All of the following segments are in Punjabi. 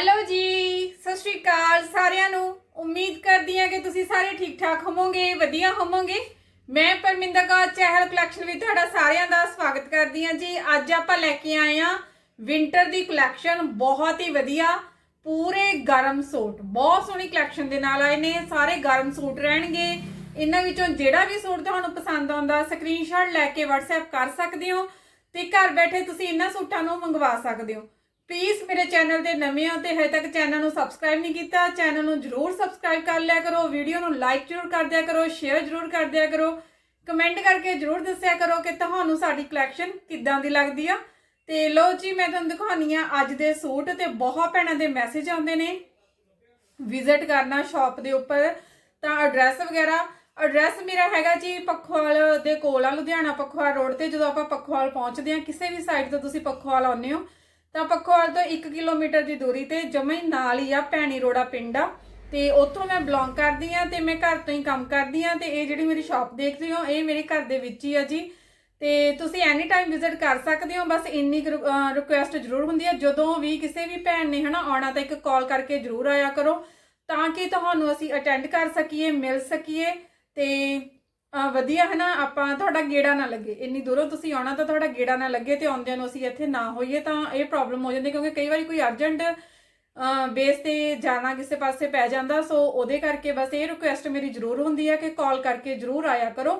ਹੈਲੋ ਜੀ, ਸਤਿ ਸ਼੍ਰੀ ਅਕਾਲ ਸਾਰਿਆਂ ਨੂੰ। ਉਮੀਦ ਕਰਦੀ ਹਾਂ ਕਿ ਤੁਸੀਂ ਸਾਰੇ ਠੀਕ ਠਾਕ ਹੋਵੋਗੇ, ਵਧੀਆ ਹੋਵੋਗੇ। ਮੈਂ ਪਰਮਿੰਦਰ ਕੌਰ, ਚਹਿਲ ਕਲੈਕਸ਼ਨ ਵਿੱਚ ਤੁਹਾਡਾ ਸਾਰਿਆਂ ਦਾ ਸਵਾਗਤ ਕਰਦੀ ਹਾਂ ਜੀ। ਅੱਜ ਆਪਾਂ ਲੈ ਕੇ ਆਏ ਹਾਂ ਵਿੰਟਰ ਦੀ ਕਲੈਕਸ਼ਨ ਬਹੁਤ ਹੀ ਵਧੀਆ, ਪੂਰੇ ਗਰਮ ਸੂਟ। ਬਹੁਤ ਸੋਹਣੀ ਕਲੈਕਸ਼ਨ ਦੇ ਨਾਲ ਆਏ ਨੇ, ਸਾਰੇ ਗਰਮ ਸੂਟ ਰਹਿਣਗੇ। ਇਹਨਾਂ ਵਿੱਚੋਂ ਜਿਹੜਾ ਵੀ ਸੂਟ ਤੁਹਾਨੂੰ ਪਸੰਦ ਆਉਂਦਾ ਸਕਰੀਨਸ਼ਾਟ ਲੈ ਕੇ WhatsApp ਕਰ ਸਕਦੇ ਹੋ ਤੇ ਘਰ ਬੈਠੇ ਤੁਸੀਂ ਇਹਨਾਂ ਸੂਟਾਂ ਨੂੰ ਮੰਗਵਾ ਸਕਦੇ ਹੋ। ਪਲੀਜ਼ ਮੇਰੇ ਚੈਨਲ ਤੇ ਨਵੇਂ ਹੋ ਤੇ ਹਜੇ ਤੱਕ ਚੈਨਲ ਨੂੰ ਸਬਸਕ੍ਰਾਈਬ ਨਹੀਂ ਕੀਤਾ ਚੈਨਲ ਨੂੰ ਜਰੂਰ ਸਬਸਕ੍ਰਾਈਬ ਕਰ ਲਿਆ ਕਰੋ ਵੀਡੀਓ ਨੂੰ ਲਾਈਕ ਜਰੂਰ ਕਰ ਦਿਆ ਕਰੋ ਸ਼ੇਅਰ ਜਰੂਰ ਕਰ ਦਿਆ ਕਰੋ ਕਮੈਂਟ ਕਰਕੇ ਜਰੂਰ ਦੱਸਿਆ ਕਰੋ ਕਿ ਤੁਹਾਨੂੰ ਸਾਡੀ ਕਲੈਕਸ਼ਨ ਕਿੱਦਾਂ ਦੀ ਲੱਗਦੀ ਆ। ਤੇ ਲੋ ਜੀ, ਮੈਂ ਤੁਹਾਨੂੰ ਦਿਖਾਉਣੀ ਆ ਅੱਜ ਦੇ ਸੂਟ ਤੇ ਬਹੁਤ ਭੈਣਾਂ ਦੇ ਮੈਸੇਜ ਆਉਂਦੇ ਨੇ। ਵਿਜ਼ਿਟ ਕਰਨਾ ਸ਼ਾਪ ਦੇ ਉੱਪਰ, ਤਾਂ ਐਡਰੈਸ ਵਗੈਰਾ ਐਡਰੈਸ ਮੇਰਾ ਹੈਗਾ ਜੀ ਪਖਵਾਲ ਦੇ ਕੋਲ ਆ, ਲੁਧਿਆਣਾ ਪਖਵਾਲ ਰੋਡ ਤੇ, ਜਦੋਂ ਆਪਾਂ ਪਖਵਾਲ ਪਹੁੰਚਦੇ ਆ, ਕਿਸੇ ਵੀ ਸਾਈਡ ਤੋਂ ਤੁਸੀਂ ਪਖਵਾਲ ਆਉਂਦੇ ਹੋ ਤਾਂ ਪਖਵਾਲ ਤੋਂ 1 ਕਿਲੋਮੀਟਰ ਦੀ ਦੂਰੀ ਤੇ ਜਮਾਂ ਨਾਲ ਹੀ ਆ ਭੈਣੀ ਰੋੜਾ ਪਿੰਡ ਆ। ਤੇ ਉੱਥੋਂ ਮੈਂ ਬਿਲੋਂਗ ਕਰਦੀ ਆ ਤੇ ਮੈਂ ਘਰ ਤੋਂ ਹੀ ਕੰਮ ਕਰਦੀ ਆ ਤੇ ਇਹ ਜਿਹੜੀ ਮੇਰੀ ਸ਼ਾਪ ਦੇਖਦੇ ਹੋ, ਇਹ ਮੇਰੇ ਘਰ ਦੇ ਵਿੱਚ ਹੀ ਆ ਜੀ। ਤੇ ਤੁਸੀਂ ਐਨੀ ਟਾਈਮ ਵਿਜ਼ਿਟ ਕਰ ਸਕਦੇ ਹੋ, ਬਸ ਇੰਨੀ ਰਿਕੁਐਸਟ ਜ਼ਰੂਰ ਹੁੰਦੀ ਹੈ ਜਦੋਂ ਵੀ ਕਿਸੇ ਵੀ ਭੈਣ ਨੇ ਹਨਾ ਆਉਣਾ ਤਾਂ ਇੱਕ ਕਾਲ ਕਰਕੇ ਜ਼ਰੂਰ ਆਇਆ ਕਰੋ, ਤਾਂ ਕਿ ਤੁਹਾਨੂੰ ਅਸੀਂ ਅਟੈਂਡ ਕਰ ਸਕੀਏ, ਮਿਲ ਸਕੀਏ ਤੇ ਅਹ, ਵਧੀਆ ਨਾ ਆਪਾਂ ਤੁਹਾਡਾ ਗੇੜਾ ਨਾ ਲੱਗੇ। ਇੰਨੀ ਦੂਰੋਂ ਤੁਸੀਂ ਆਉਣਾ ਤਾਂ ਤੁਹਾਡਾ ਗੇੜਾ ਨਾ ਲੱਗੇ ਤੇ ਆਉਂਦਿਆਂ ਨੂੰ ਅਸੀਂ ਇੱਥੇ ਨਾ ਹੋਈਏ ਤਾਂ ਇਹ ਪ੍ਰੋਬਲਮ ਹੋ ਜਾਂਦੀ ਕਿਉਂਕਿ ਕਈ ਵਾਰੀ ਕੋਈ ਅਰਜੈਂਟ ਬੇਸ ਤੇ ਜਾਣਾ ਕਿਸੇ ਪਾਸੇ ਪੈ ਜਾਂਦਾ ਸੋ ਉਹਦੇ ਕਰਕੇ ਬਸ ਇਹ ਰਿਕੁਐਸਟ ਮੇਰੀ ਜ਼ਰੂਰ ਹੁੰਦੀ ਹੈ ਕਿ ਕਾਲ ਕਰਕੇ ਜ਼ਰੂਰ ਆਇਆ ਕਰੋ।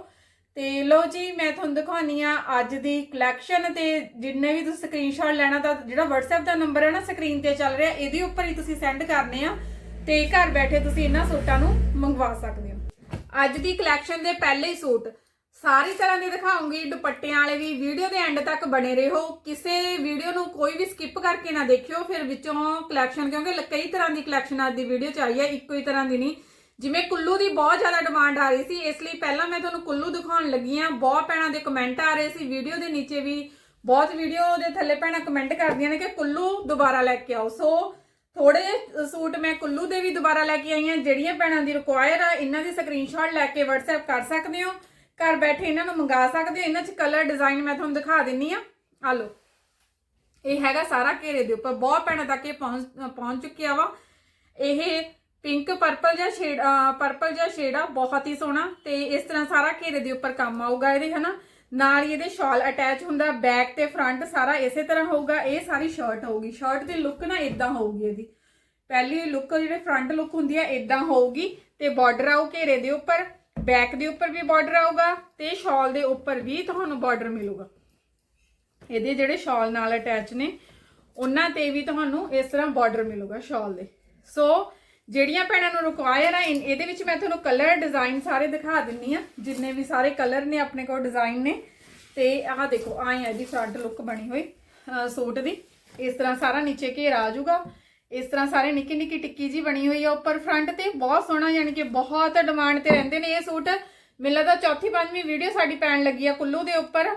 ਤੇ ਲੋ ਜੀ ਮੈਂ ਤੁਹਾਨੂੰ ਦਿਖਾਉਣੀ ਆ ਅੱਜ ਦੀ ਕਲੈਕਸ਼ਨ ਤੇ ਜਿੰਨੇ ਵੀ ਤੁਸੀਂ ਸਕਰੀਨਸ਼ਾਟ ਲੈਣਾ ਤਾਂ ਜਿਹੜਾ WhatsApp ਦਾ ਨੰਬਰ ਹੈ ਨਾ ਸਕਰੀਨ ਤੇ ਚੱਲ ਰਿਹਾ ਇਹਦੇ ਉੱਪਰ ਹੀ ਤੁਸੀਂ ਸੈਂਡ ਕਰਨੇ ਆ ਤੇ ਘਰ ਬੈਠੇ ਤੁਸੀਂ ਇਹਨਾਂ ਸੂਟਾਂ ਨੂੰ ਮੰਗਵਾ ਸਕਦੇ ਹੋ। ਅੱਜ ਦੀ ਕਲੈਕਸ਼ਨ ਦੇ ਪਹਿਲੇ ਹੀ ਸੂਟ। ਸਾਰੀ ਤਰ੍ਹਾਂ ਦੇ ਦਿਖਾਉਂਗੀ, ਦੁਪੱਟਿਆਂ ਵਾਲੇ ਵੀ। ਵੀਡੀਓ ਦੇ ਐਂਡ ਤੱਕ ਬਣੇ ਰਹੋ। ਕਿਸੇ ਵੀਡੀਓ ਨੂੰ ਕੋਈ ਵੀ ਸਕਿਪ ਕਰਕੇ ਨਾ ਦੇਖਿਓ। ਫਿਰ ਵਿੱਚੋਂ ਕਲੈਕਸ਼ਨ ਕਿਉਂਕਿ ਕਈ ਤਰ੍ਹਾਂ ਦੀ ਕਲੈਕਸ਼ਨ ਅੱਜ ਦੀ ਵੀਡੀਓ ਚ ਆਈ ਹੈ, ਇੱਕੋ ਹੀ ਤਰ੍ਹਾਂ ਦੀ ਨਹੀਂ। ਜਿਵੇਂ ਕੁੱਲੂ ਦੀ ਬਹੁਤ ਜ਼ਿਆਦਾ ਡਿਮਾਂਡ ਆ ਰਹੀ ਸੀ, ਇਸ ਲਈ ਪਹਿਲਾਂ ਮੈਂ ਤੁਹਾਨੂੰ ਕੁੱਲੂ ਦਿਖਾਉਣ ਲੱਗੀ ਆ ਬਹੁਤ ਭੈਣਾਂ ਦੇ ਕਮੈਂਟ ਆ ਰਹੇ ਸੀ। ਵੀਡੀਓ ਦੇ ਨੀਚੇ ਵੀ ਬਹੁਤ ਵੀਡੀਓ ਦੇ ਥੱਲੇ ਭੈਣਾਂ ਕਮੈਂਟ ਕਰਦੀਆਂ ਨੇ ਕਿ ਕੁੱਲੂ ਦੁਬਾਰਾ ਲੈ ਕੇ ਆਓ। ਸੋ ਥੋੜੇ ਸੂਟ ਮੈਂ ਕੁੱਲੂ ਦੇ ਵੀ ਦੁਬਾਰਾ ਲੈ ਕੇ ਆਈ ਹਾਂ, ਜਿਹੜੀਆਂ ਭੈਣਾਂ ਦੀ ਰਿਕੁਆਇਰ ਆ, ਇਹਨਾਂ ਦੀ ਸਕਰੀਨਸ਼ਾਟ ਲੈ ਕੇ WhatsApp ਕਰ ਸਕਦੇ ਹੋ। ਘਰ ਬੈਠੇ ਇਹਨਾਂ ਨੂੰ ਮੰਗਾ ਸਕਦੇ ਹੋ। ਇਹਨਾਂ 'ਚ ਕਲਰ ਡਿਜ਼ਾਈਨ ਮੈਂ ਤੁਹਾਨੂੰ ਦਿਖਾ ਦਿੰਨੀ ਆ। ਆ ਲਓ। ਇਹ ਹੈਗਾ ਸਾਰਾ ਘੇਰੇ ਦੇ ਉੱਪਰ। ਬਹੁਤ ਭੈਣਾਂ ਤੱਕ ਇਹ ਪਹੁੰਚ ਪਹੁੰਚ ਚੁੱਕਿਆ ਵਾ। ਇਹ ਪਿੰਕ ਪਰਪਲ ਜਾਂ ਸ਼ੇਡ ਪਰਪਲ ਜਾਂ ਸ਼ੇਡ ਆ। ਬਹੁਤ ਹੀ ਸੋਹਣਾ। ਤੇ ਇਸ ਤਰ੍ਹਾਂ ਸਾਰਾ ਘੇਰੇ ਦੇ ਉੱਪਰ ਕੰਮ ਆਊਗਾ ਇਹਦੇ, ਹਨਾ? ਨਾਲ ਹੀ ਇਹਦੇ ਸ਼ਾਲ ਅਟੈਚ ਹੁੰਦਾ ਬੈਕ ਤੇ ਫਰੰਟ ਸਾਰਾ ਇਸੇ ਤਰ੍ਹਾਂ ਹੋਊਗਾ, ਇਹ ਸਾਰੀ ਸ਼ਰਟ ਹੋਊਗੀ। ਸ਼ਰਟ ਦੀ ਲੁੱਕ ਨਾ ਇਦਾਂ ਹੋਊਗੀ ਇਹਦੀ। ਪਹਿਲੀ ਲੁੱਕ ਜਿਹੜੇ ਫਰੰਟ ਲੁੱਕ ਹੁੰਦੀ ਆ ਇਦਾਂ ਹੋਊਗੀ ਤੇ ਬਾਰਡਰ ਆਊ ਘੇਰੇ ਦੇ ਉੱਪਰ ਬੈਕ ਦੇ ਉੱਪਰ ਵੀ ਬਾਰਡਰ ਆਊਗਾ ਤੇ ਸ਼ਾਲ ਦੇ ਉੱਪਰ ਵੀ ਤੁਹਾਨੂੰ ਬਾਰਡਰ ਮਿਲੂਗਾ। ਇਹਦੇ ਜਿਹੜੇ ਸ਼ਾਲ ਨਾਲ ਅਟੈਚ ਨੇ, ਉਹਨਾਂ ਤੇ ਵੀ ਤੁਹਾਨੂੰ ਇਸ ਤਰ੍ਹਾਂ ਬਾਰਡਰ ਮਿਲੂਗਾ ਸ਼ਾਲ ਦੇ। ਸੋ ਜਿਹੜੀਆਂ ਭੈਣਾਂ ਨੂੰ ਰਿਕੁਆਇਰ ਆ ਇਹਦੇ ਵਿੱਚ ਮੈਂ ਤੁਹਾਨੂੰ ਕਲਰ ਡਿਜ਼ਾਈਨ ਸਾਰੇ ਦਿਖਾ ਦਿੰਨੀ ਆ, ਜਿੰਨੇ ਵੀ ਸਾਰੇ ਕਲਰ ਨੇ ਆਪਣੇ ਕੋਲ ਡਿਜ਼ਾਈਨ ਨੇ। ਤੇ ਆਹ ਦੇਖੋ ਆਏ ਆ ਜੀ ਫਰੰਟ ਲੁੱਕ ਬਣੀ ਹੋਈ ਸੂਟ ਦੀ। ਇਸ ਤਰ੍ਹਾਂ ਸਾਰਾ ਨੀਚੇ ਘੇਰਾ ਆ ਜਾਊਗਾ। ਇਸ ਤਰ੍ਹਾਂ ਸਾਰੇ ਨਿੱਕੀ ਨਿੱਕੀ ਟਿੱਕੀ ਜੀ ਬਣੀ ਹੋਈ ਆ ਉੱਪਰ ਫਰੰਟ ਤੇ। ਬਹੁਤ ਸੋਹਣਾ, ਯਾਨੀ ਕਿ ਬਹੁਤ ਡਿਮਾਂਡ ਤੇ ਰਹਿੰਦੇ ਨੇ ਇਹ ਸੂਟ। ਮੈਨੂੰ ਲੱਗਦਾ ਚੌਥੀ ਪੰਜਵੀਂ ਵੀਡੀਓ ਸਾਡੀ ਪੈਣ ਲੱਗੀ ਆ ਕੁੱਲੂ ਦੇ ਉੱਪਰ।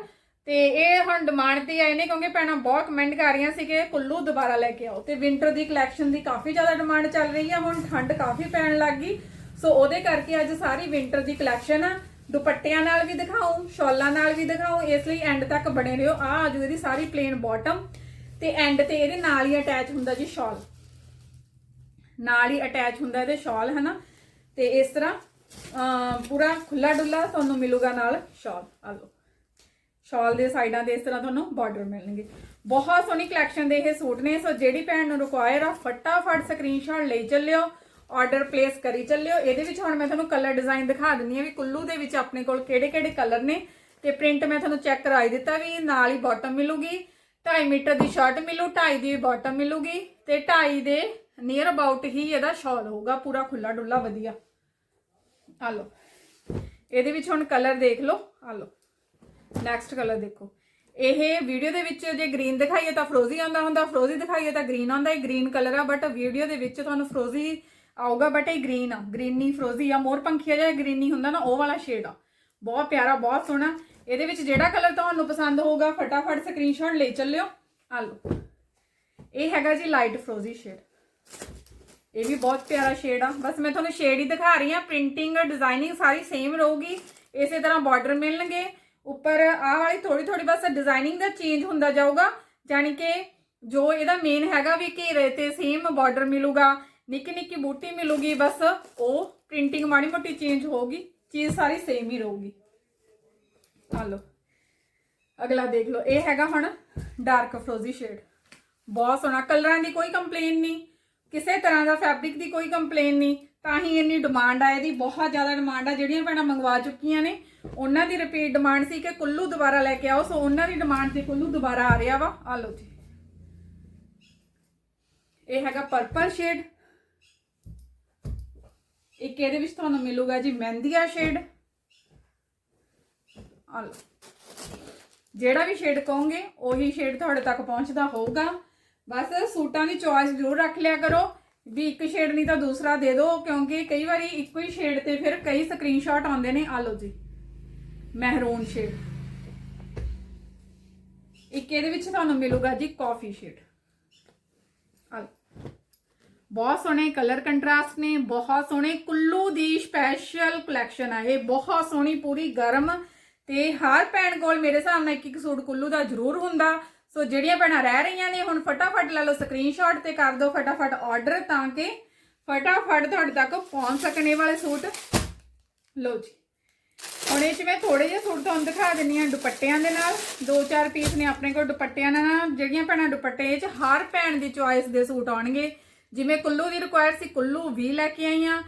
ਤੇ ਇਹ ਹੁਣ ਡਿਮਾਂਡ ਤੇ ਆਏ ਨੇ ਕਿਉਂਕਿ ਭੈਣਾਂ ਬਹੁਤ ਕਮੈਂਟ ਕਰ ਰਹੀਆਂ ਸੀ ਕਿ ਕੁੱਲੂ ਦੁਬਾਰਾ ਲੈ ਕੇ ਆਓ। ਤੇ ਵਿੰਟਰ ਦੀ ਕਲੈਕਸ਼ਨ ਦੀ ਕਾਫੀ ਜ਼ਿਆਦਾ ਡਿਮਾਂਡ ਚੱਲ ਰਹੀ ਆ, ਹੁਣ ਠੰਡ ਕਾਫੀ ਪੈਣ ਲੱਗ ਗਈ। ਸੋ ਉਹਦੇ ਕਰਕੇ ਅੱਜ ਸਾਰੀ ਵਿੰਟਰ ਦੀ ਕਲੈਕਸ਼ਨ ਆ। ਦੁਪੱਟਿਆਂ ਨਾਲ ਵੀ ਦਿਖਾਉਂ ਸ਼ਾਲਾਂ ਨਾਲ ਵੀ ਦਿਖਾਉਂ ਇਸ ਲਈ ਐਂਡ ਤੱਕ ਬਣੇ ਰਹੋ। ਆ ਆਜੂ ਇਹਦੀ ਸਾਰੀ ਪਲੇਨ ਬਾਟਮ ਤੇ ਐਂਡ ਤੇ ਇਹਦੇ ਨਾਲ ਹੀ ਅਟੈਚ ਹੁੰਦਾ ਜੀ ਸ਼ਾਲ ਨਾਲ ਹੀ ਅਟੈਚ ਹੁੰਦਾ ਇਹਦੇ ਸ਼ਾਲ ਹਨਾ? ਤੇ ਇਸ ਤਰ੍ਹਾਂ ਪੂਰਾ ਖੁੱਲਾ ਡੁੱਲਾ ਤੁਹਾਨੂੰ ਮਿਲੂਗਾ ਨਾਲ ਸ਼ਾਲ ਆ ਲਓ। ਸ਼ਾਲ ਦੇ ਸਾਈਡਾਂ ਦੇ ਇਸ ਤਰ੍ਹਾਂ ਤੁਹਾਨੂੰ ਬਾਰਡਰ ਮਿਲਣਗੇ। ਬਹੁਤ ਸੋਹਣੀ ਕਲੈਕਸ਼ਨ ਦੇ ਇਹ ਸੂਟ ਨੇ, ਸੋ ਜਿਹੜੀ ਭੈਣ ਨੂੰ ਰਿਕੁਆਇਰ ਆ, ਫਟਾਫਟ ਸਕਰੀਨਸ਼ਾਟ ਲਈ ਚੱਲਿਓ ਆਰਡਰ ਪਲੇਸ ਕਰੀ ਚੱਲਿਓ। ਇਹਦੇ ਵਿੱਚ ਹੁਣ ਮੈਂ ਤੁਹਾਨੂੰ ਕਲਰ ਡਿਜ਼ਾਈਨ ਦਿਖਾ ਦਿੰਨੀ ਆ ਵੀ ਕੁੱਲੂ ਦੇ ਵਿੱਚ ਆਪਣੇ ਕੋਲ ਕਿਹੜੇ ਕਿਹੜੇ ਕਲਰ ਨੇ। ਤੇ ਪ੍ਰਿੰਟ ਮੈਂ ਤੁਹਾਨੂੰ ਚੈੱਕ ਕਰਾਈ ਦਿੱਤਾ ਵੀ ਨਾਲ ਹੀ ਬਾਟਮ ਮਿਲੂਗੀ 2.5 ਮੀਟਰ ਦੀ ਸ਼ਰਟ ਮਿਲੂ 2.5 ਦੀ ਬਾਟਮ ਮਿਲੂਗੀ, ਤੇ 2.5 ਦੇ ਨੀਅਰ ਅਬਾਊਟ ਹੀ ਇਹਦਾ ਸ਼ਾਲ ਹੋਊਗਾ, ਪੂਰਾ ਖੁੱਲਾ ਡੁੱਲਾ ਵਧੀਆ। ਆ ਲਓ। ਇਹਦੇ ਵਿੱਚ ਹੁਣ ਕਲਰ ਦੇਖ ਲਓ। ਆ ਲਓ। ਨੈਕਸਟ ਕਲਰ ਦੇਖੋ। ਇਹ ਵੀਡੀਓ ਦੇ ਵਿੱਚ ਜੇ ਗ੍ਰੀਨ ਦਿਖਾਈਏ ਤਾਂ ਫਰੋਜ਼ੀ ਆਉਂਦਾ ਹੁੰਦਾ ਫਰੋਜ਼ੀ ਦਿਖਾਈਏ ਤਾਂ ਗ੍ਰੀਨ ਆਉਂਦਾ, ਇਹ ਗ੍ਰੀਨ ਕਲਰ ਆ ਬਟ ਵੀਡੀਓ ਦੇ ਵਿੱਚ ਤੁਹਾਨੂੰ ਫਰੋਜ਼ੀ ਆਊਗਾ ਬਟ ਇਹ ਗ੍ਰੀਨ ਆ। ਗ੍ਰੀਨੀ ਫਰੋਜ਼ੀ ਆ। ਮੋਰ ਪੰਖੀਆ ਜਿਹਾ ਗ੍ਰੀਨੀ ਹੁੰਦਾ ਨਾ, ਉਹ ਵਾਲਾ ਸ਼ੇਡ ਆ। ਬਹੁਤ ਪਿਆਰਾ, ਬਹੁਤ ਸੋਹਣਾ। ਇਹਦੇ ਵਿੱਚ ਜਿਹੜਾ ਕਲਰ ਤੁਹਾਨੂੰ ਪਸੰਦ ਹੋਊਗਾ, ਫਟਾਫਟ ਸਕਰੀਨਸ਼ਾਟ ਲੈ ਚੱਲਿਓ। ਆ ਲਓ। ਇਹ ਹੈਗਾ ਜੀ ਲਾਈਟ ਫਰੋਜ਼ੀ ਸ਼ੇਡ ਇਹ ਵੀ ਬਹੁਤ ਪਿਆਰਾ ਸ਼ੇਡ ਆ। ਬਸ ਮੈਂ ਤੁਹਾਨੂੰ ਸ਼ੇਡ ਹੀ ਦਿਖਾ ਰਹੀ ਆ ਪ੍ਰਿੰਟਿੰਗ ਡਿਜ਼ਾਈਨਿੰਗ ਸਾਰੀ ਸੇਮ ਰਹੂਗੀ। ਇਸੇ ਤਰ੍ਹਾਂ ਬਾਰਡਰ ਮਿਲਣਗੇ। ਉੱਪਰ ਆਹ ਵਾਲੀ ਥੋੜੀ ਥੋੜੀ ਬਸ ਡਿਜ਼ਾਈਨਿੰਗ ਦਾ ਚੇਂਜ ਹੁੰਦਾ ਜਾਊਗਾ ਜਾਨੀ ਕਿ ਜੋ ਇਹਦਾ ਮੇਨ ਹੈਗਾ ਵੀ ਘੇਰੇ ਤੇ ਸੇਮ ਬਾਰਡਰ ਮਿਲੂਗਾ, ਨਿੱਕੀ ਨਿੱਕੀ ਬੂਟੀ ਮਿਲੂਗੀ, ਬਸ ਉਹ ਪ੍ਰਿੰਟਿੰਗ ਮਾੜੀ ਮੋਟੀ ਚੇਂਜ ਹੋਊਗੀ, ਚੀਜ਼ ਸਾਰੀ ਸੇਮ ਹੀ ਰਹੂਗੀ। ਆ ਲਓ, ਅਗਲਾ ਦੇਖ ਲਓ, ਇਹ ਹੈਗਾ ਹੁਣ ਡਾਰਕ ਫਰੋਜ਼ੀ ਸ਼ੇਡ ਬਹੁਤ ਸੋਹਣਾ, ਕਲਰਾਂ ਦੀ ਕੋਈ ਕੰਪਲੇਨ ਨਹੀਂ, ਕਿਸੇ ਤਰ੍ਹਾਂ ਦਾ ਫੈਬਰਿਕ ਦੀ ਕੋਈ ਕੰਪਲੇਨ ਨਹੀਂ ਤਾਂ ਹੀ ਇੰਨੀ ਡਿਮਾਂਡ ਆ ਇਹਦੀ, ਬਹੁਤ ਜ਼ਿਆਦਾ ਡਿਮਾਂਡ ਆ। ਜਿਹੜੀਆਂ ਭੈਣਾਂ ਮੰਗਵਾ ਚੁੱਕੀਆਂ ਨੇ, ਉਹਨਾਂ ਦੀ ਰਿਪੀਟ ਡਿਮਾਂਡ ਸੀ ਕਿ ਕੁੱਲੂ ਦੁਬਾਰਾ ਲੈ ਕੇ ਆਓ। ਸੋ ਉਹਨਾਂ ਦੀ ਡਿਮਾਂਡ ਤੇ ਕੁੱਲੂ ਦੁਬਾਰਾ ਆ ਰਿਹਾ ਵਾ। ਆ ਲਓ ਜੀ। ਇਹ ਹੈਗਾ ਪਰਪਲ ਸ਼ੇਡ ਇੱਕ ਇਹਦੇ ਵਿੱਚ ਤੁਹਾਨੂੰ ਮਿਲੂਗਾ ਜੀ ਮਹਿੰਦੀਆ ਸ਼ੇਡ ਆ ਲਓ। ਜਿਹੜਾ ਵੀ ਸ਼ੇਡ ਕਹੋਗੇ, ਉਹੀ ਸ਼ੇਡ ਤੁਹਾਡੇ ਤੱਕ ਪਹੁੰਚਦਾ ਹੋਊਗਾ। ਬਸ ਸੂਟਾਂ ਦੀ ਚੋਇਸ ਜ਼ਰੂਰ ਰੱਖ ਲਿਆ ਕਰੋ। ਵੀ ਇੱਕ ਸ਼ੇਡ ਨਹੀਂ ਤਾਂ ਦੂਸਰਾ ਦੇ ਦਿਓ ਕਿਉਂਕਿ ਕਈ ਵਾਰੀ ਇੱਕੋ ਹੀ ਸ਼ੇਡ ਤੇ ਫਿਰ ਕਈ ਸਕਰੀਨਸ਼ਾਟ ਆਉਂਦੇ ਨੇ। ਆ ਲਓ ਜੀ, ਮਹਿਰੂਨ ਸ਼ੇਡ ਇੱਕ ਇਹਦੇ ਵਿੱਚ ਤੁਹਾਨੂੰ ਮਿਲੂਗਾ ਜੀ ਕਾਫੀ ਸ਼ੇਡ ਆ ਬਹੁਤ ਸੋਹਣੇ ਕਲਰ ਕੰਟਰਾਸਟ ਨੇ, ਬਹੁਤ ਸੋਹਣੇ ਕੁੱਲੂ ਦੀ ਸਪੈਸ਼ਲ ਕਲੈਕਸ਼ਨ ਆ ਇਹ, ਬਹੁਤ ਸੋਹਣੀ ਪੂਰੀ ਗਰਮ ਤੇ ਹਰ ਭੈਣ ਕੋਲ ਮੇਰੇ ਹਿਸਾਬ ਨਾਲ ਇੱਕ ਇੱਕ ਸੂਟ ਕੁੱਲੂ ਦਾ ਜ਼ਰੂਰ ਹੁੰਦਾ। ਸੋ ਜਿਹੜੀਆਂ ਭੈਣਾਂ ਰਹਿ ਰਹੀਆਂ ਨੇ, ਹੁਣ ਫਟਾਫਟ ਲੈ ਲਓ ਸਕਰੀਨਸ਼ਾਟ ਤੇ ਕਰ ਦਿਓ ਫਟਾਫਟ ਆਰਡਰ ਤਾਂ ਕਿ ਫਟਾਫਟ ਤੁਹਾਡੇ ਤੱਕ ਪਹੁੰਚ ਸਕਣ ਇਹ ਵਾਲੇ ਸੂਟ। ਲਓ ਜੀ। ਹੁਣ ਇਹ ਚ ਮੈਂ ਥੋੜੇ ਜਿਹੇ ਸੂਟ ਤੁਹਾਨੂੰ ਦਿਖਾ ਦਿੰਨੀ ਆ ਦੁਪੱਟਿਆਂ ਦੇ ਨਾਲ। ਦੋ ਚਾਰ ਪੀਸ ਨੇ ਆਪਣੇ ਕੋਲ ਦੁਪੱਟਿਆਂ ਦੇ ਨਾਲ। ਜਿਹੜੀਆਂ ਭੈਣਾਂ ਦੁਪੱਟੇ ਇਹ ਚ ਹਰ ਭੈਣ ਦੀ ਚੁਆਇਸ ਦੇ ਸੂਟ ਆਉਣਗੇ। ਜਿਵੇਂ ਕੁੱਲੂ ਦੀ ਰਿਕੁਆਇਰ ਸੀ, ਕੁੱਲੂ ਵੀ ਲੈ ਕੇ ਆਈ ਆਈਆਂ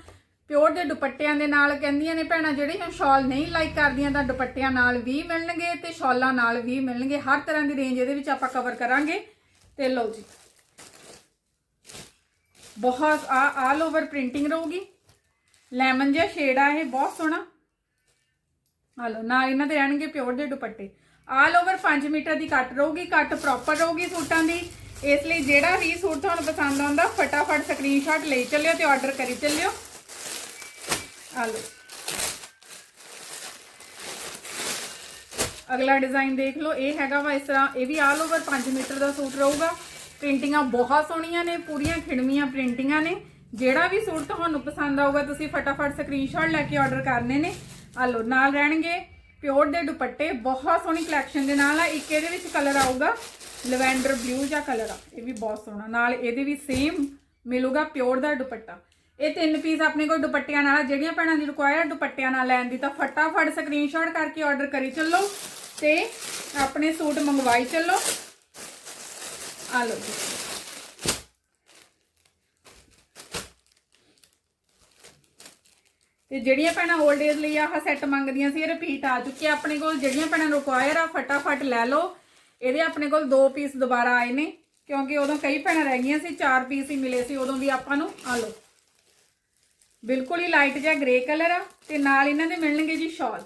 ਪਿਓਰ ਦੇ ਦੁਪੱਟਿਆਂ ਦੇ ਨਾਲ ਕਹਿੰਦੀਆਂ ਨੇ ਭੈਣਾਂ, ਜਿਹੜੀਆਂ ਸ਼ਾਲ ਨਹੀਂ ਲਾਈਕ ਕਰਦੀਆਂ, ਤਾਂ ਦੁਪੱਟਿਆਂ ਨਾਲ ਵੀ ਮਿਲਣਗੇ ਤੇ ਸ਼ਾਲਾਂ ਨਾਲ ਵੀ ਮਿਲਣਗੇ। ਹਰ ਤਰ੍ਹਾਂ ਦੀ ਰੇਂਜ ਇਹਦੇ ਵਿੱਚ ਆਪਾਂ ਕਵਰ ਕਰਾਂਗੇ। ਤੇ ਲਓ ਜੀ। ਬਹੁਤ ਆ ਆਲ ਓਵਰ ਪ੍ਰਿੰਟਿੰਗ ਰਹੂਗੀ। ਲੈਮਨ ਜਿਹਾ ਸ਼ੇਡ ਆ ਇਹ, ਬਹੁਤ ਸੋਹਣਾ। ਆ ਲਓ, ਨਾਲ ਇਹਨਾਂ ਦੇ ਰਹਿਣਗੇ ਪਿਓਰ ਦੇ ਦੁਪੱਟੇ। ਆਲ ਓਵਰ 5 ਮੀਟਰ ਦੀ ਕੱਟ ਰਹੂਗੀ, ਕੱਟ ਪ੍ਰੋਪਰ ਰਹੂਗੀ ਸੂਟਾਂ ਦੀ। ਇਸ ਲਈ ਜਿਹੜਾ ਵੀ ਸੂਟ ਤੁਹਾਨੂੰ ਪਸੰਦ ਆਉਂਦਾ, ਫਟਾਫਟ ਸਕਰੀਨਸ਼ਾਟ ਲਈ ਚੱਲਿਓ ਤੇ ਆਰਡਰ ਕਰੀ ਚੱਲਿਓ। ਆ ਅਗਲਾ ਡਿਜ਼ਾਈਨ ਦੇਖ ਲਓ, ਇਹ ਹੈਗਾ ਵਾ ਇਸ ਤਰ੍ਹਾਂ, ਇਹ ਵੀ ਆਲ ਓਵਰ 5 ਮੀਟਰ ਦਾ ਸੂਟ ਰਹੂਗਾ। ਪ੍ਰਿੰਟਿੰਗਾਂ ਬਹੁਤ ਸੋਹਣੀਆਂ ਨੇ, ਪੂਰੀਆਂ ਖਿੜਮੀਆਂ ਪ੍ਰਿੰਟਿੰਗਾਂ ਨੇ। ਜਿਹੜਾ ਵੀ ਸੂਟ ਤੁਹਾਨੂੰ ਪਸੰਦ ਆਊਗਾ, ਤੁਸੀਂ ਫਟਾਫਟ ਸਕਰੀਨਸ਼ਾਟ ਲੈ ਕੇ ਆਰਡਰ ਕਰਨੇ ਨੇ। ਆ ਲਓ ਨਾਲ ਰਹਿਣਗੇ, ਪਿਓਰ ਦੇ ਦੁਪੱਟੇ, ਬਹੁਤ ਸੋਹਣੀ ਕਲੈਕਸ਼ਨ ਦੇ ਨਾਲ ਆ, ਇੱਕ ਇਹਦੇ ਵਿੱਚ ਕਲਰ ਆਊਗਾ ਲਵੈਂਡਰ ਬਲੂ ਜਾਂ ਕਲਰ ਆ, ਇਹ ਵੀ ਬਹੁਤ ਸੋਹਣਾ। ਨਾਲ ਇਹਦੇ ਵੀ ਸੇਮ ਮਿਲੂਗਾ ਪਿਓਰ ਦਾ ਦੁਪੱਟਾ। ਇਹ ਤਿੰਨ ਪੀਸ ਆਪਣੇ ਕੋਲ ਦੁਪੱਟਿਆਂ ਨਾਲ ਆ। ਜਿਹੜੀਆਂ ਭੈਣਾਂ ਦੀ ਰਿਕੁਆਇਰ ਦੁਪੱਟਿਆਂ ਨਾਲ ਲੈਣ ਦੀ। ਤਾਂ ਫਟਾਫਟ ਸਕਰੀਨਸ਼ਾਟ ਕਰਕੇ ਆਰਡਰ ਕਰੀ ਚੱਲੋ ਤੇ ਆਪਣੇ ਸੂਟ ਮੰਗਵਾਈ ਚੱਲੋ। ਆ ਲਓ ਜੀ। ਤੇ ਜਿਹੜੀਆਂ ਭੈਣਾਂ 올ਡ ਏਜ ਲਈ ਆਹ ਸੈੱਟ ਮੰਗਦੀਆਂ ਸੀ, ਇਹ ਰਿਪੀਟ ਆ ਚੁੱਕੇ ਆ ਆਪਣੇ ਕੋਲ। ਜਿਹੜੀਆਂ ਭੈਣਾਂ ਨੂੰ ਰਿਕੁਆਇਰ ਆ, ਫਟਾਫਟ ਲੈ ਲਓ। ਇਹਦੇ ਆਪਣੇ ਕੋਲ ਦੋ ਪੀਸ ਦੁਬਾਰਾ ਆਏ ਨੇ, ਕਿਉਂਕਿ ਉਦੋਂ ਕਈ ਭੈਣਾਂ ਰਹਿ ਗਈਆਂ ਸੀ, ਚਾਰ ਪੀਸ ਹੀ ਮਿਲੇ ਸੀ, ਉਦੋਂ ਵੀ ਆਪਾਂ ਨੂੰ। ਆ ਲਓ। ਬਿਲਕੁਲ ਹੀ ਲਾਈਟ ਜਿਹਾ ਗ੍ਰੇ ਕਲਰ ਆ ਤੇ ਨਾਲ ਇਹਨਾਂ ਦੇ ਮਿਲਣਗੇ ਜੀ ਸ਼ਾਲ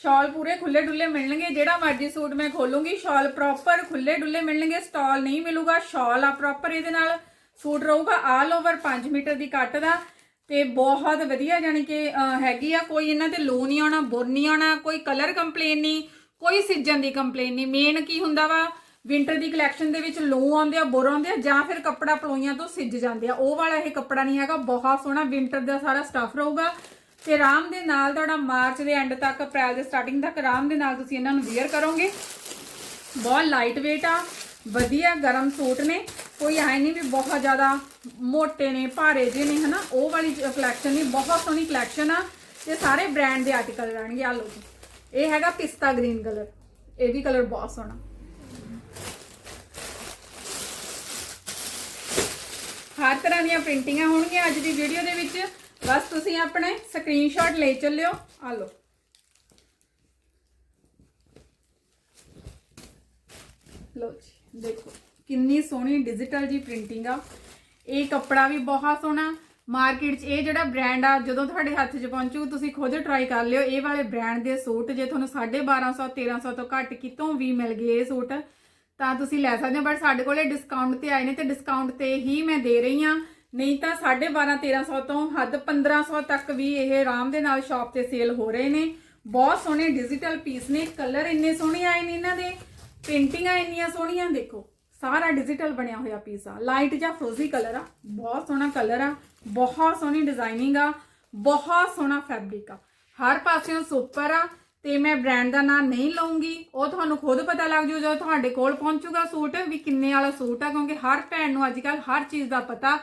ਸ਼ਾਲ ਪੂਰੇ ਖੁੱਲੇ ਡੁੱਲੇ ਮਿਲਣਗੇ, ਜਿਹੜਾ ਮਰਜ਼ੀ ਸੂਟ ਮੈਂ ਖੋਲੂੰਗੀ ਸ਼ਾਲ ਪ੍ਰੋਪਰ ਖੁੱਲੇ ਡੁੱਲੇ ਮਿਲਣਗੇ ਸਟਾਲ ਨਹੀਂ ਮਿਲੂਗਾ ਸ਼ਾਲ ਆ ਪ੍ਰੋਪਰ ਇਹਦੇ ਨਾਲ। ਸੂਟ ਰਹੂਗਾ ਆਲ ਓਵਰ 5 ਮੀਟਰ ਦੀ ਕੱਟ ਦਾ ਤੇ ਬਹੁਤ ਵਧੀਆ ਜਾਨੀ ਕਿ ਹੈਗੀ ਆ। ਕੋਈ ਇਹਨਾਂ ਤੇ ਲੋ ਨਹੀਂ ਆਉਣਾ, ਬੁਰ ਨਹੀਂ ਆਉਣਾ, ਕੋਈ ਕਲਰ ਕੰਪਲੇਨ ਨਹੀਂ, ਕੋਈ ਸਿੱਜਣ ਦੀ ਕੰਪਲੇਨ ਨਹੀਂ। ਮੇਨ ਕੀ ਹੁੰਦਾ ਵਾ ਵਿੰਟਰ ਦੀ ਕਲੈਕਸ਼ਨ ਦੇ ਵਿੱਚ ਲੋ ਆਉਂਦੇ ਆ, ਬੁਰ ਆਉਂਦੇ ਆ, ਜਾਂ ਫਿਰ ਕੱਪੜਾ ਪਲੋਈਆਂ ਤੋਂ ਸਿੱਜ ਜਾਂਦੇ ਆ। ਉਹ ਵਾਲਾ ਇਹ ਕੱਪੜਾ ਨਹੀਂ ਹੈਗਾ, ਬਹੁਤ ਸੋਹਣਾ ਵਿੰਟਰ ਦਾ ਸਾਰਾ ਸਟਫ ਰਹੂਗਾ। ਤੇ ਆਰਾਮ ਦੇ ਨਾਲ ਤੁਹਾਡਾ ਮਾਰਚ ਦੇ ਐਂਡ ਤੱਕ, ਅਪ੍ਰੈਲ ਦੇ ਸਟਾਰਟਿੰਗ ਤੱਕ, ਆਰਾਮ ਦੇ ਨਾਲ ਤੁਸੀਂ ਇਹਨਾਂ ਨੂੰ ਵੇਅਰ ਕਰੋਗੇ। ਬਹੁਤ ਲਾਈਟ weight ਆ, ਵਧੀਆ ਗਰਮ ਸੂਟ ਨੇ। ਕੋਈ ਐ ਨਹੀਂ ਵੀ ਬਹੁਤ ਜ਼ਿਆਦਾ ਮੋਟੇ ਨੇ, ਭਾਰੇ ਜਿਹੇ ਨੇ, ਹਨਾ? ਉਹ ਵਾਲੀ ਕਲੈਕਸ਼ਨ ਨਹੀਂ ਬਹੁਤ ਸੋਹਣੀ ਕਲੈਕਸ਼ਨ ਆ। ਤੇ ਸਾਰੇ ਬ੍ਰਾਂਡ ਦੇ ਆਰਟੀਕਲ ਰਹਿਣਗੇ ਆ ਲੋ ਜੀ। ਇਹ ਹੈਗਾ ਪਿਸਤਾ ਗ੍ਰੀਨ ਕਲਰ ਇਹ ਵੀ ਕਲਰ ਬਹੁਤ ਸੋਹਣਾ। ਹਰ ਤਰ੍ਹਾਂ ਦੀਆਂ ਪ੍ਰਿੰਟਿੰਗਾਂ ਹੋਣਗੀਆਂ ਅੱਜ ਦੀ ਵੀਡੀਓ ਦੇ ਵਿੱਚ। ਬਸ ਤੁਸੀਂ ਆਪਣੇ ਸਕਰੀਨਸ਼ਾਟ ਲੈ ਚੱਲਿਓ। ਆ ਲਓ। ਲੋ ਜੀ, ਦੇਖੋ, ਕਿੰਨੀ ਸੋਹਣੀ ਡਿਜੀਟਲ ਜੀ ਪ੍ਰਿੰਟਿੰਗ ਆ। ਇਹ ਕੱਪੜਾ ਵੀ ਬਹੁਤ ਸੋਹਣਾ। ਮਾਰਕੀਟ 'ਚ ਇਹ ਜਿਹੜਾ ਬ੍ਰਾਂਡ ਆ, ਜਦੋਂ ਤੁਹਾਡੇ ਹੱਥ 'ਚ ਪਹੁੰਚੂ, ਤੁਸੀਂ ਖੁਦ ਟਰਾਈ ਕਰ ਲਿਓ। ਇਹ ਵਾਲੇ ਬ੍ਰਾਂਡ ਦੇ ਸੂਟ ਜੇ ਤੁਹਾਨੂੰ 1250 1300 ਤੋਂ ਘੱਟ ਕਿਤੋਂ ਵੀ ਮਿਲ ਗਏ ਇਹ ਸੂਟ ਤਾਂ ਤੁਸੀਂ ਲੈ ਸਕਦੇ ਹੋ ਬਟ ਸਾਡੇ ਕੋਲੇ ਡਿਸਕਾਊਂਟ ਤੇ ਆਏ ਨੇ ਤੇ ਡਿਸਕਾਊਂਟ ਤੇ ਹੀ ਮੈਂ ਦੇ ਰਹੀ ਆ ਨਹੀਂ ਤਾਂ 1250 1300 ਤੋਂ ਹੱਦ 1500 ਤੱਕ ਵੀ ਇਹ ਆਰਾਮ ਦੇ ਨਾਲ ਸ਼ਾਪ ਤੇ ਸੇਲ ਹੋ ਰਹੇ ਨੇ। ਬਹੁਤ ਸੋਹਣੇ ਡਿਜੀਟਲ ਪੀਸ ਨੇ ਕਲਰ ਇੰਨੇ ਸੋਹਣੇ ਆਏ ਨੇ ਇਹਨਾਂ ਦੇ। ਪੇਂਟਿੰਗਾਂ ਇੰਨੀਆਂ ਸੋਹਣੀਆਂ, ਦੇਖੋ, ਸਾਰਾ ਡਿਜੀਟਲ ਬਣਿਆ ਹੋਇਆ ਪੀਸ ਆ। ਲਾਈਟ ਜਾਂ ਫਰੋਜ਼ੀ ਕਲਰ ਆ, ਬਹੁਤ ਸੋਹਣਾ ਕਲਰ ਆ, ਬਹੁਤ ਸੋਹਣੀ ਡਿਜ਼ਾਈਨਿੰਗ ਆ, ਬਹੁਤ ਸੋਹਣਾ ਫੈਬਰਿਕ ਆ। ਹਰ ਪਾਸਿਓਂ ਸੁਪਰ ਆ ਤੇ ਮੈਂ ਬ੍ਰਾਂਡ ਦਾ ਨਾਮ ਨਹੀਂ ਲਵਾਂਗੀ ਉਹ ਤੁਹਾਨੂੰ ਖੁਦ ਪਤਾ ਲੱਗ ਜੂ ਜਦੋਂ ਤੁਹਾਡੇ ਕੋਲ ਪਹੁੰਚੂਗਾ ਸੂਟ ਵੀ ਕਿੰਨੇ ਵਾਲਾ ਸੂਟ ਆ, ਕਿਉਂਕਿ ਹਰ ਭੈਣ ਨੂੰ ਅੱਜ ਕੱਲ ਹਰ ਚੀਜ਼ ਦਾ ਪਤਾ,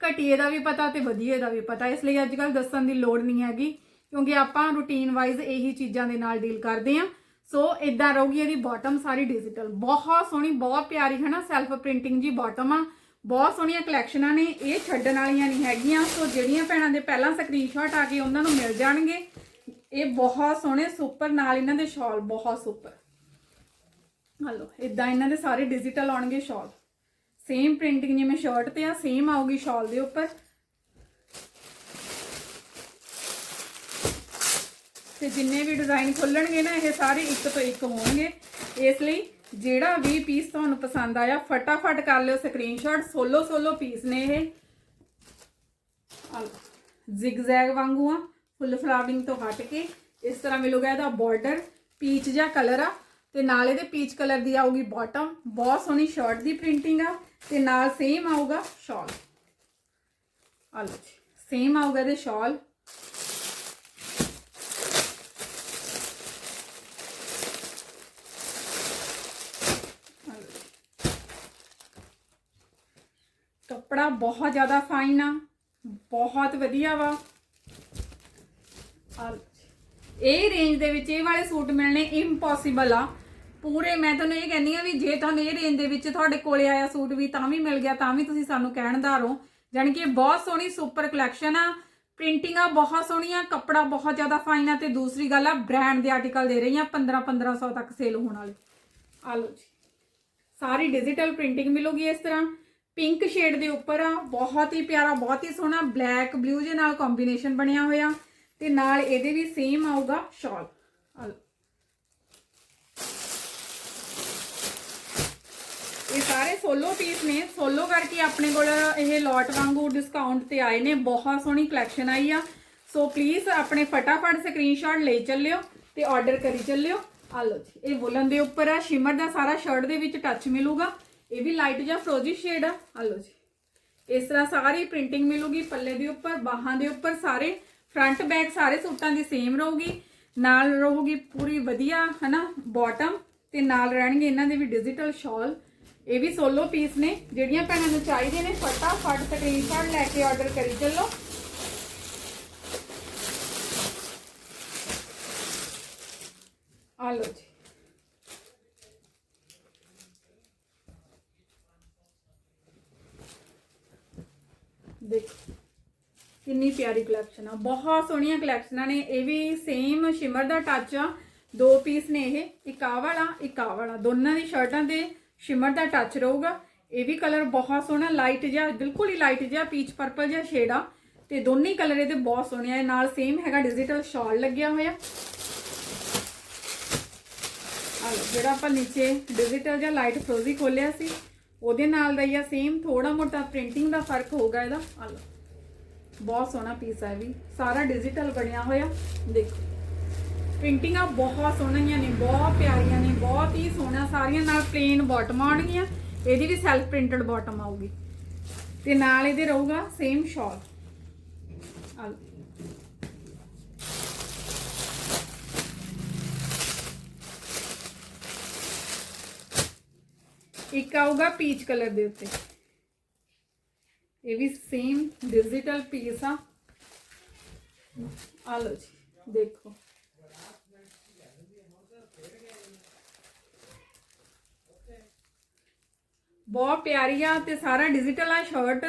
ਘਟੀਏ ਦਾ ਵੀ ਪਤਾ ਤੇ ਵਧੀਏ ਦਾ ਵੀ ਪਤਾ। ਇਸ ਲਈ ਅੱਜ ਕੱਲ ਦੱਸਣ ਦੀ ਲੋੜ ਨਹੀਂ ਹੈਗੀ, ਕਿਉਂਕਿ ਆਪਾਂ ਰੂਟੀਨ ਵਾਈਜ਼ ਇਹੀ ਚੀਜ਼ਾਂ ਦੇ ਨਾਲ ਡੀਲ ਕਰਦੇ ਆਂ। ਸੋ ਇਦਾਂ ਰਹੂਗੀ ਇਹਦੀ ਬਾਟਮ ਸਾਰੀ ਡਿਜੀਟਲ ਬਹੁਤ ਸੋਹਣੀ, ਬਹੁਤ ਪਿਆਰੀ ਹੈ ਨਾ ਸੈਲਫ ਪ੍ਰਿੰਟਿੰਗ ਜੀ ਬਾਟਮ ਆ। ਬਹੁਤ ਸੋਹਣੀਆਂ ਕਲੈਕਸ਼ਨਾਂ ਨੇ, ਇਹ ਛੱਡਣ ਵਾਲੀਆਂ ਨਹੀਂ ਹੈਗੀਆਂ। ਸੋ ਜਿਹੜੀਆਂ ਭੈਣਾਂ ਦੇ ਪਹਿਲਾਂ ਸਕਰੀਨਸ਼ਾਟ ਆ ਕੇ ਉਹਨਾਂ ਨੂੰ ਮਿਲ ਜਾਣਗੇ। ਇਹ ਬਹੁਤ ਸੋਹਣੇ ਸੁਪਰ, ਨਾਲ ਇਹਨਾਂ ਦੇ ਸ਼ਾਲ ਬਹੁਤ ਸੁਪਰ। ਹਲੋ ਇਦਾਂ ਇਹਨਾਂ ਦੇ ਸਾਰੇ ਡਿਜੀਟਲ ਆਉਣਗੇ ਸ਼ਾਲ। ਸੇਮ ਪ੍ਰਿੰਟਿੰਗ ਜਿਵੇਂ ਸ਼ਰਟ ਤੇ ਆ ਸੇਮ ਆਊਗੀ ਸ਼ਾਲ ਦੇ ਉੱਪਰ। ਤੇ ਜਿੰਨੇ ਵੀ ਡਿਜ਼ਾਈਨ ਖੁੱਲਣਗੇ ਨਾ, ਇਹ ਸਾਰੇ ਇੱਕ ਤੋਂ ਇੱਕ ਹੋਣਗੇ। ਇਸ ਲਈ ਜਿਹੜਾ ਵੀ ਪੀਸ ਤੁਹਾਨੂੰ ਪਸੰਦ ਆਇਆ, ਫਟਾਫਟ ਕਰ ਲਿਓ ਸਕਰੀਨਸ਼ਾਟ ਸੋਲੋ ਸੋਲੋ ਪੀਸ ਨੇ ਇਹ। ਜ਼ਿਗਜ਼ੈਗ ਵਾਂਗੂ ਆ। ਫੁੱਲ ਫਲਾਵਰਿੰਗ ਤੋਂ ਹਟ ਕੇ ਇਸ ਤਰ੍ਹਾਂ ਮਿਲੂਗਾ ਇਹਦਾ ਬਾਰਡਰ ਪੀਚ ਜਿਹਾ ਕਲਰ ਆ। ਤੇ ਨਾਲ ਇਹਦੇ ਪੀਚ ਕਲਰ ਦੀ ਆਊਗੀ ਬਾਟਮ ਬਹੁਤ ਸੋਹਣੀ ਸ਼ਰਟ ਦੀ ਪ੍ਰਿੰਟਿੰਗ ਆ ਤੇ ਨਾਲ ਸੇਮ ਆਊਗਾ ਸ਼ਾਲ ਆ ਲਓ ਜੀ ਸੇਮ ਆਊਗਾ ਇਹਦੇ ਸ਼ਾਲ ਕੱਪੜਾ ਬਹੁਤ ਜ਼ਿਆਦਾ ਫਾਈਨ ਆ, ਬਹੁਤ ਵਧੀਆ ਵਾ। ਆ ਲਓ ਜੀ। ਇਹ ਰੇਂਜ ਦੇ ਵਿੱਚ ਇਹ ਵਾਲੇ ਸੂਟ ਮਿਲਣੇ ਇੰਪੋਸੀਬਲ ਆ। ਪੂਰੇ ਮੈਂ ਤੁਹਾਨੂੰ ਇਹ ਕਹਿੰਦੀ ਆ ਵੀ ਜੇ ਤੁਹਾਨੂੰ ਇਹ ਰੇਂਜ ਦੇ ਵਿੱਚ ਤੁਹਾਡੇ ਕੋਲੇ ਆਇਆ ਸੂਟ ਵੀ ਤਾਂ ਵੀ ਮਿਲ ਗਿਆ, ਤਾਂ ਵੀ ਤੁਸੀਂ ਸਾਨੂੰ ਕਹਿਣਦਾਰ ਹੋ ਜਾਣੀ ਕਿ ਬਹੁਤ ਸੋਹਣੀ ਸੁਪਰ ਕਲੈਕਸ਼ਨ ਆ। ਪ੍ਰਿੰਟਿੰਗਾਂ ਬਹੁਤ ਸੋਹਣੀਆਂ ਕੱਪੜਾ ਬਹੁਤ ਜ਼ਿਆਦਾ ਫਾਈਨ ਆ ਤੇ ਦੂਸਰੀ ਗੱਲ ਆ ਬ੍ਰਾਂਡ ਦੇ ਆਰਟੀਕਲ ਦੇ ਰਹੀ ਆ 15 1500 ਤੱਕ ਸੇਲ ਹੋਣ ਵਾਲੇ। ਆ ਲਓ ਜੀ। ਸਾਰੀ ਡਿਜੀਟਲ ਪ੍ਰਿੰਟਿੰਗ ਮਿਲੂਗੀ ਇਸ ਤਰ੍ਹਾਂ। ਪਿੰਕ ਸ਼ੇਡ ਦੇ ਉੱਪਰ ਆ, ਬਹੁਤ ਹੀ ਪਿਆਰਾ, ਬਹੁਤ ਹੀ ਸੋਹਣਾ ਬਲੈਕ ਬਲੂ ਦੇ ਨਾਲ ਕੰਬੀਨੇਸ਼ਨ ਬਣਿਆ ਹੋਇਆ। ਤੇ ਨਾਲ ਇਹਦੇ ਵੀ ਸੇਮ ਆਊਗਾ ਸ਼ਾਲ ਇਹ ਸਾਰੇ ਸੋਲੋ ਪੀਸ ਨੇ। ਸੋਲੋ ਕਰਕੇ ਆਪਣੇ ਕੋਲ ਇਹ ਲੋਟ ਵਾਂਗੂ ਡਿਸਕਾਊਂਟ ਤੇ ਆਏ ਨੇ। ਬਹੁਤ ਸੋਹਣੀ ਕਲੈਕਸ਼ਨ ਆਈ ਆ। ਸੋ ਪਲੀਜ਼ ਆਪਣੇ ਫਟਾਫਟ ਸਕਰੀਨਸ਼ਾਟ ਲੈ ਚੱਲਿਓ ਤੇ ਆਰਡਰ ਕਰੀ ਚੱਲਿਓ। ਆ ਲਓ ਜੀ। ਇਹ ਵੁਲਨ ਦੇ ਉੱਪਰ ਆ। ਸ਼ਿਮਰ ਦਾ ਸਾਰਾ ਸ਼ਰਟ ਦੇ ਵਿੱਚ ਟੱਚ ਮਿਲੂਗਾ। ਇਹ ਵੀ ਲਾਈਟ ਜਾਂ ਫਰੋਜੀ ਸ਼ੇਡ ਆ। ਆ ਲਓ ਜੀ। ਇਸ ਤਰ੍ਹਾਂ ਸਾਰੀ ਪ੍ਰਿੰਟਿੰਗ ਮਿਲੂਗੀ ਪੱਲੇ ਦੇ ਉੱਪਰ, ਬਾਹਾਂ ਦੇ ਉੱਪਰ ਸਾਰੇ। ਫਰੰਟ ਬੈਕ ਸਾਰੇ ਸੂਟਾਂ ਦੀ ਸੇਮ ਰਹੂਗੀ, ਨਾਲ ਰਹੂਗੀ ਪੂਰੀ ਵਧੀਆ, ਹਨਾ ਬਾਟਮ ਤੇ ਨਾਲ ਰਹਿਣਗੇ ਇਹਨਾਂ ਦੇ ਵੀ ਡਿਜੀਟਲ ਸ਼ਾਲ ਇਹ ਵੀ ਸੋਲੋ ਪੀਸ ਨੇ, ਜਿਹੜੀਆਂ ਭੈਣਾਂ ਨੂੰ ਚਾਹੀਦੇ ਨੇ, ਫਟਾਫਟ ਸਕਰੀਨਸ਼ਾਟ ਲੈ ਕੇ ਆਰਡਰ ਕਰੀ ਚੱਲੋ। ਆ ਲਓ ਜੀ। ਦੇਖੋ। ਕਿੰਨੀ ਪਿਆਰੀ ਕਲੈਕਸ਼ਨ ਆ, ਬਹੁਤ ਸੋਹਣੀਆਂ ਕਲੈਕਸ਼ਨਾਂ ਨੇ, ਇਹ ਵੀ ਸੇਮ ਸ਼ਿਮਰ ਦਾ ਟੱਚ ਆ, ਦੋ ਪੀਸ ਨੇ ਇਹ, ਇੱਕ ਆਹ ਵਾਲਾ, ਇੱਕ ਆ ਵਾਲਾ, ਦੋਨਾਂ ਦੀ ਸ਼ਰਟਾਂ ਤੇ ਸ਼ਿਮਰ ਦਾ ਟੱਚ ਰਹੂਗਾ, ਇਹ ਵੀ ਕਲਰ ਬਹੁਤ ਸੋਹਣਾ ਲਾਈਟ ਜਿਹਾ, ਬਿਲਕੁਲ ਹੀ ਲਾਈਟ ਜਿਹਾ ਪੀਚ ਪਰਪਲ ਜਿਹਾ ਸ਼ੇਡ ਆ, ਤੇ ਦੋਨੇ ਕਲਰ ਇਹਦੇ ਬਹੁਤ ਸੋਹਣੇ ਆ ਨਾਲ ਸੇਮ ਹੈਗਾ ਡਿਜੀਟਲ ਸ਼ਾਲ ਲੱਗਿਆ ਹੋਇਆ। ਜਿਹੜਾ ਆਪਾਂ ਨੀਚੇ ਡਿਜੀਟਲ ਜਾਂ ਲਾਈਟ ਫਰੋਜ਼ੀ ਖੋਲਿਆ ਸੀ, ਉਹਦੇ ਨਾਲ ਦਾ ਹੀ ਆ ਸੇਮ ਥੋੜਾ ਮੋਟਾ ਪ੍ਰਿੰਟਿੰਗ ਦਾ ਫ਼ਰਕ ਹੋਊਗਾ ਇਹਦਾ। ਆ ਲਓ। ਬਹੁਤ ਸੋਹਣਾ ਪੀਸ ਹੈ ਵੀ। ਸਾਰਾ ਡਿਜੀਟਲ ਬਣਿਆ ਹੋਇਆ। ਦੇਖੋ। ਪ੍ਰਿੰਟਿੰਗਾਂ ਬਹੁਤ ਸੋਹਣੀਆਂ ਨੇ, ਬਹੁਤ ਪਿਆਰੀਆਂ ਨੇ, ਬਹੁਤ ਹੀ ਸੋਹਣਾ। ਸਾਰੀਆਂ ਨਾਲ ਪਲੇਨ ਬਾਟਮ ਆਉਣਗੀਆਂ ਇਹਦੀ ਵੀ ਸੈਲਫ ਪ੍ਰਿੰਟਡ ਬਾਟਮ ਆਊਗੀ। ਤੇ ਨਾਲ ਇਹਦੇ ਰਹੂਗਾ ਸੇਮ ਸ਼ਾਲ ਇੱਕ ਆਊਗਾ ਪੀਚ ਕਲਰ ਦੇ ਉੱਤੇ। ਇਹ ਵੀ ਸੇਮ ਡਿਜੀਟਲ ਪੀਸ ਆ। ਆ ਲਓ ਜੀ, ਦੇਖੋ। ਬਹੁਤ ਪਿਆਰੀ ਆ ਤੇ ਸਾਰਾ ਡਿਜੀਟਲ ਆ ਸ਼ਰਟ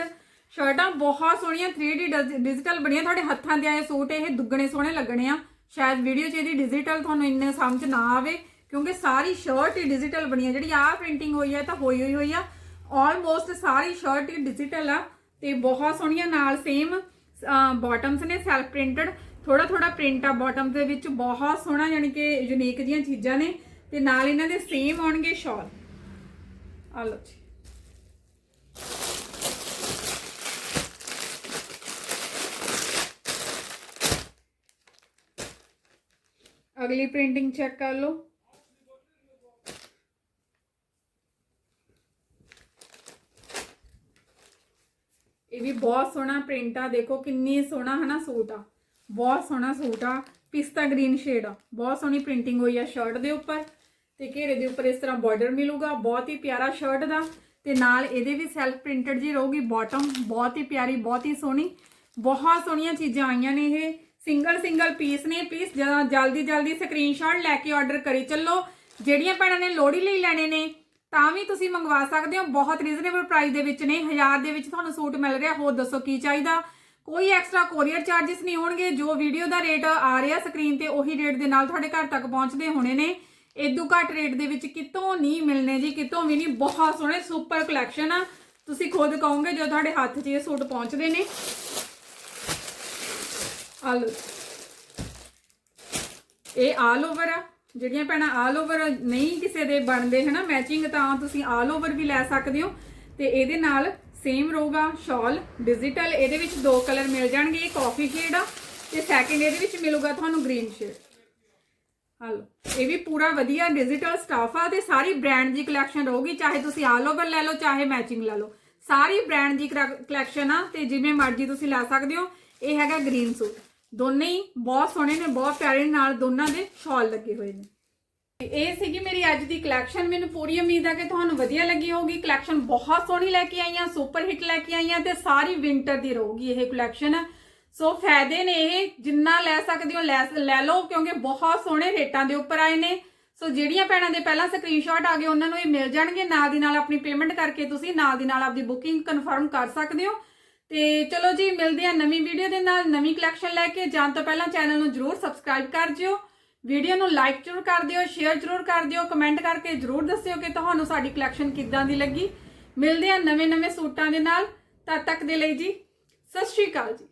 ਸ਼ਰਟਾਂ ਬਹੁਤ ਸੋਹਣੀਆਂ 3D ਡਿਜੀਟਲ ਬਣੀਆਂ ਤੁਹਾਡੇ ਹੱਥਾਂ ਦੇ ਆਏ ਸੂਟ, ਇਹ ਦੁੱਗਣੇ ਸੋਹਣੇ ਲੱਗਣੇ ਆ। ਸ਼ਾਇਦ ਵੀਡੀਓ 'ਚ ਇਹਦੀ ਡਿਜੀਟਲ ਤੁਹਾਨੂੰ ਇੰਨੇ ਸਮਝ ਨਾ ਆਵੇ, ਕਿਉਂਕਿ ਸਾਰੀ ਸ਼ਰਟ ਹੀ ਡਿਜੀਟਲ ਬਣੀ ਆ। ਜਿਹੜੀ ਆਹ ਪ੍ਰਿੰਟਿੰਗ ਹੋਈ ਹੈ ਤਾਂ ਹੋਈ ਹੋਈ ਹੋਈ ਆ। ਆਲਮੋਸਟ ਸਾਰੀ ਸ਼ਰਟ ਹੀ ਡਿਜੀਟਲ ਆ। ਤੇ ਬਹੁਤ ਸੋਹਣੀਆਂ ਨਾਲ ਸੇਮ ਬਾਟਮਸ ਨੇ ਸੈਲਫ ਪ੍ਰਿੰਟਡ ਥੋੜਾ ਥੋੜਾ ਪ੍ਰਿੰਟ ਆ ਬਾਟਮ ਦੇ ਵਿੱਚ, ਬਹੁਤ ਸੋਹਣਾ ਯਾਨੀ ਕਿ ਯੂਨੀਕ ਜੀਆਂ ਚੀਜ਼ਾਂ ਨੇ। ਤੇ ਨਾਲ ਇਹਨਾਂ ਦੇ ਸੇਮ ਆਉਣਗੇ ਸ਼ਾਲ ਆ ਲਓ ਜੀ। ਅਗਲੀ ਪ੍ਰਿੰਟਿੰਗ ਚੈੱਕ ਕਰ ਲਓ। ਇਹ ਵੀ ਬਹੁਤ ਸੋਹਣਾ ਪ੍ਰਿੰਟ ਆ, ਦੇਖੋ ਕਿੰਨੀ ਸੋਹਣਾ ਹਨਾ ਸੂਟ ਆ। ਬਹੁਤ ਸੋਹਣਾ ਸੂਟ ਆ, ਪਿਸਤਾ ਗ੍ਰੀਨ ਸ਼ੇਡ ਆ। ਬਹੁਤ ਸੋਹਣੀ ਪ੍ਰਿੰਟਿੰਗ ਹੋਈ ਆ ਸ਼ਰਟ ਦੇ ਉੱਪਰ ਤੇ ਘੇਰੇ ਦੇ ਉੱਪਰ ਇਸ ਤਰ੍ਹਾਂ ਬਾਰਡਰ ਮਿਲੂਗਾ। ਬਹੁਤ ਹੀ ਪਿਆਰਾ ਸ਼ਰਟ ਦਾ ਤੇ ਨਾਲ ਇਹਦੇ ਵੀ ਸੈਲਫ ਪ੍ਰਿੰਟਡ ਜੀ ਰਹੂਗੀ ਬਾਟਮ ਬਹੁਤ ਹੀ ਪਿਆਰੀ, ਬਹੁਤ ਹੀ ਸੋਹਣੀ। ਬਹੁਤ ਸੋਹਣੀਆਂ ਚੀਜ਼ਾਂ ਆਈਆਂ ਨੇ ਇਹ। ਸਿੰਗਲ ਸਿੰਗਲ ਪੀਸ ਨੇ ਪੀਸ ਜਰਾ ਜਲਦੀ ਜਲਦੀ ਸਕਰੀਨਸ਼ਾਟ ਲੈ ਕੇ ਆਰਡਰ ਕਰੀ ਚੱਲੋ। ਜਿਹੜੀਆਂ ਭੈਣਾਂ ਨੇ ਲੋਹੜੀ ਲਈ ਲੈਣੇ ਨੇ ਤਾਂ ਵੀ ਤੁਸੀਂ ਮੰਗਵਾ ਸਕਦੇ ਹੋ। ਬਹੁਤ ਰੀਜ਼ਨੇਬਲ ਪ੍ਰਾਈਸ ਦੇ ਵਿੱਚ ਨੇ। 1000 ਦੇ ਵਿੱਚ ਤੁਹਾਨੂੰ ਸੂਟ ਮਿਲ ਰਿਹਾ। ਹੋਰ ਦੱਸੋ ਕੀ ਚਾਹੀਦਾ? ਕੋਈ ਐਕਸਟਰਾ ਕੋਰੀਅਰ ਚਾਰजेस ਨਹੀਂ ਹੋਣਗੇ। ਜੋ ਵੀਡੀਓ ਦਾ ਰੇਟ ਆ ਰਿਹਾ ਸਕਰੀਨ ਤੇ, ਉਹੀ ਰੇਟ ਦੇ ਨਾਲ ਤੁਹਾਡੇ ਘਰ ਤੱਕ ਪਹੁੰਚਦੇ ਹੋਣੇ ਨੇ। ਇਦੋਂ ਘੱਟ ਰੇਟ ਦੇ ਵਿੱਚ ਕਿਤੋਂ ਨਹੀਂ ਮਿਲਨੇ ਜੀ, ਕਿਤੋਂ ਵੀ ਨਹੀਂ। ਬਹੁਤ ਸੋਹਣੇ ਸੁਪਰ ਕਲੈਕਸ਼ਨ ਆ। ਤੁਸੀਂ ਖੁਦ ਕਹੋਗੇ ਜਦੋਂ ਤੁਹਾਡੇ ਹੱਥ 'ਚ ਇਹ ਸੂਟ ਪਹੁੰਚਦੇ ਨੇ। ਆ ਇਹ ਆਲ ਓਵਰ ਆ। ਜਿਹੜੀਆਂ ਭੈਣਾਂ ਆਲ ਓਵਰ ਨਹੀਂ ਕਿਸੇ ਦੇ ਬਣਦੇ, ਹਨਾ? ਮੈਚਿੰਗ ਤਾਂ ਤੁਸੀਂ ਆਲ ਓਵਰ ਵੀ ਲੈ ਸਕਦੇ ਹੋ। ਤੇ ਇਹਦੇ ਨਾਲ ਸੇਮ ਰਹੂਗਾ ਸ਼ਾਲ ਡਿਜੀਟਲ ਇਹਦੇ ਵਿੱਚ ਦੋ ਕਲਰ ਮਿਲ ਜਾਣਗੇ, ਇਹ ਕਾਫੀ ਸ਼ੇਡ ਆ, ਤੇ ਸੈਕਿੰਡ ਇਹਦੇ ਵਿੱਚ ਮਿਲੂਗਾ ਤੁਹਾਨੂੰ ਗ੍ਰੀਨ ਸ਼ੇਡ ਹਲੋ ਇਹ ਵੀ ਪੂਰਾ ਵਧੀਆ ਡਿਜੀਟਲ ਸਟਾਫ ਆ ਤੇ ਸਾਰੀ ਬ੍ਰਾਂਡ ਦੀ ਕਲੈਕਸ਼ਨ ਰਹੂਗੀ, ਚਾਹੇ ਤੁਸੀਂ ਆਲ ਓਵਰ ਲੈ ਲਓ, ਚਾਹੇ ਮੈਚਿੰਗ ਲੈ ਲਓ। ਸਾਰੀ ਬ੍ਰਾਂਡ ਦੀ ਕਲੈਕਸ਼ਨ ਆ ਤੇ ਜਿਵੇਂ ਮਰਜ਼ੀ ਤੁਸੀਂ ਲੈ ਸਕਦੇ ਹੋ। ਇਹ ਹੈਗਾ ਗ੍ਰੀਨ ਸੂਟ ਦੋਨੇ ਹੀ ਬਹੁਤ ਸੋਹਣੇ ਨੇ, ਬਹੁਤ ਪਿਆਰੇ ਨਾਲ ਦੋਨਾਂ ਦੇ ਸ਼ਾਲ ਲੱਗੇ ਹੋਏ ਨੇ। ਇਹ ਸੀਗੀ ਮੇਰੀ ਅੱਜ ਦੀ ਕਲੈਕਸ਼ਨ ਮੈਨੂੰ ਪੂਰੀ ਉਮੀਦ ਆ ਕਿ ਤੁਹਾਨੂੰ ਵਧੀਆ ਲੱਗੀ ਹੋਊਗੀ। ਕਲੈਕਸ਼ਨ ਬਹੁਤ ਸੋਹਣੀ ਲੈ ਕੇ ਆਈਆਂ ਸੁਪਰ ਹਿੱਟ ਲੈ ਕੇ ਆਈਆਂ ਤੇ ਸਾਰੀ ਵਿੰਟਰ ਦੀ ਰਹੂਗੀ ਇਹ ਕਲੈਕਸ਼ਨ ਸੋ ਫਾਇਦੇ ਨੇ ਇਹ, ਜਿੰਨਾ ਲੈ ਸਕਦੇ ਹੋ, ਲੈ ਲੈ ਲਓ, ਕਿਉਂਕਿ ਬਹੁਤ ਸੋਹਣੇ ਰੇਟਾਂ ਦੇ ਉੱਪਰ ਆਏ ਨੇ। ਸੋ ਜਿਹੜੀਆਂ ਭੈਣਾਂ ਦੇ ਪਹਿਲਾਂ ਸਕਰੀਨਸ਼ਾਟ ਆ ਗਏ, ਉਹਨਾਂ ਨੂੰ ਇਹ ਮਿਲ ਜਾਣਗੇ। ਨਾਲ ਦੀ ਨਾਲ ਆਪਣੀ ਪੇਮੈਂਟ ਕਰਕੇ ਤੁਸੀਂ ਨਾਲ ਦੀ ਨਾਲ ਆਪਦੀ ਬੁਕਿੰਗ ਕਨਫਰਮ ਕਰ ਸਕਦੇ ਹੋ। ਤੇ ਚਲੋ ਜੀ, ਮਿਲਦੇ ਆ ਨਵੀਂ ਵੀਡੀਓ ਦੇ ਨਾਲ, ਨਵੀਂ ਕਲੈਕਸ਼ਨ ਲੈ ਕੇ। ਜਾਣ ਤੋਂ ਪਹਿਲਾਂ ਚੈਨਲ ਨੂੰ ਜਰੂਰ ਸਬਸਕ੍ਰਾਈਬ ਕਰ ਜਿਓ ਵੀਡੀਓ ਨੂੰ ਲਾਈਕ ਜਰੂਰ ਕਰ ਦਿਓ ਸ਼ੇਅਰ ਜਰੂਰ ਕਰ ਦਿਓ ਕਮੈਂਟ ਕਰਕੇ ਜਰੂਰ ਦੱਸਿਓ ਕਿ ਤੁਹਾਨੂੰ ਸਾਡੀ ਕਲੈਕਸ਼ਨ ਕਿੱਦਾਂ ਦੀ ਲੱਗੀ। ਮਿਲਦੇ ਆ ਨਵੇਂ-ਨਵੇਂ ਸੂਟਾਂ ਦੇ ਨਾਲ। ਤਦ ਤੱਕ ਦੇ ਲਈ ਜੀ, ਸਤਿ ਸ਼੍ਰੀ ਅਕਾਲ ਜੀ।